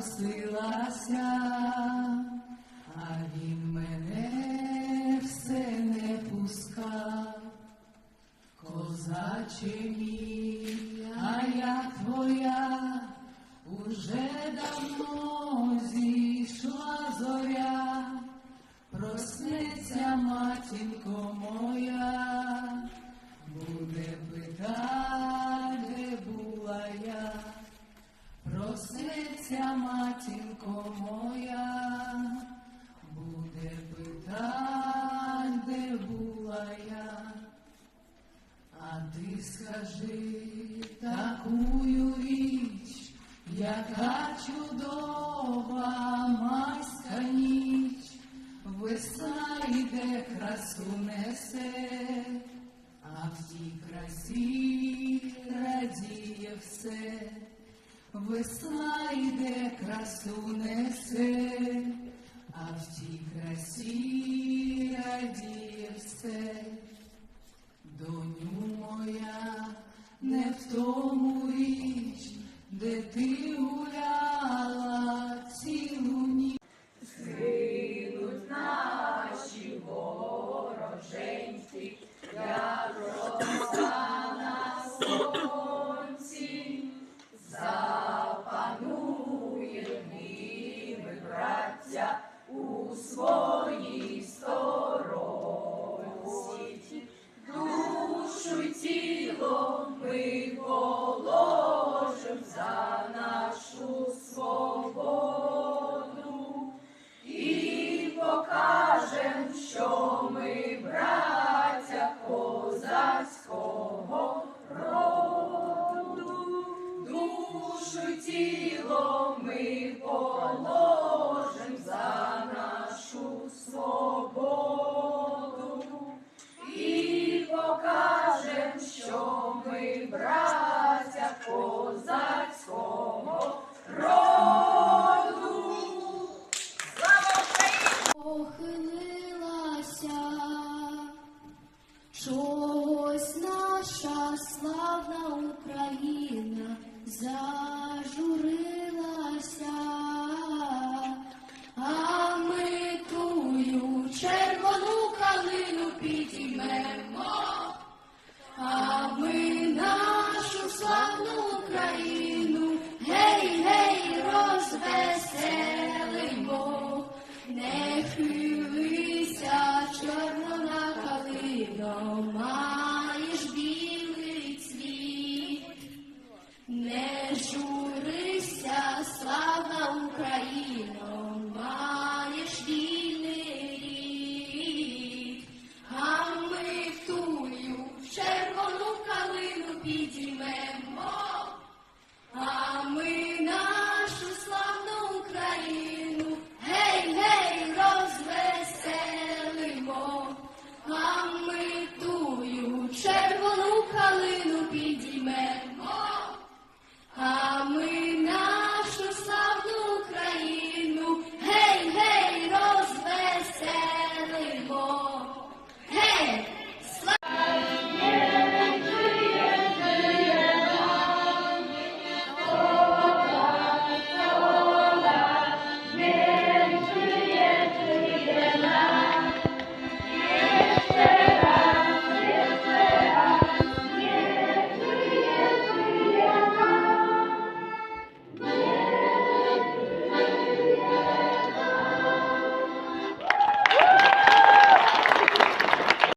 просилася, а він мене все не пускав. Козаче мій, а я твоя, уже давно зійшла зоря, проснеться матінко моя, матінко моя, буде питать, де була я. А ти скажи такую річ, яка чудова майська ніч, весна йде красу несе, а в тій красі радіє все, весна йде красу несе, а в тій красі радіє все. Доню моя, не в тому річ, де ти гуляла тіло ми за нашу свободу і покажем, що ми браття козацького роду. Похилилася, щось наша славна Україна зажурилася, підіймемо, а ми нашу славну Україну, гей, гей, розвеселимо, не хилися чорна калино, маєш білий цвіт, не жуй. победе. Amen.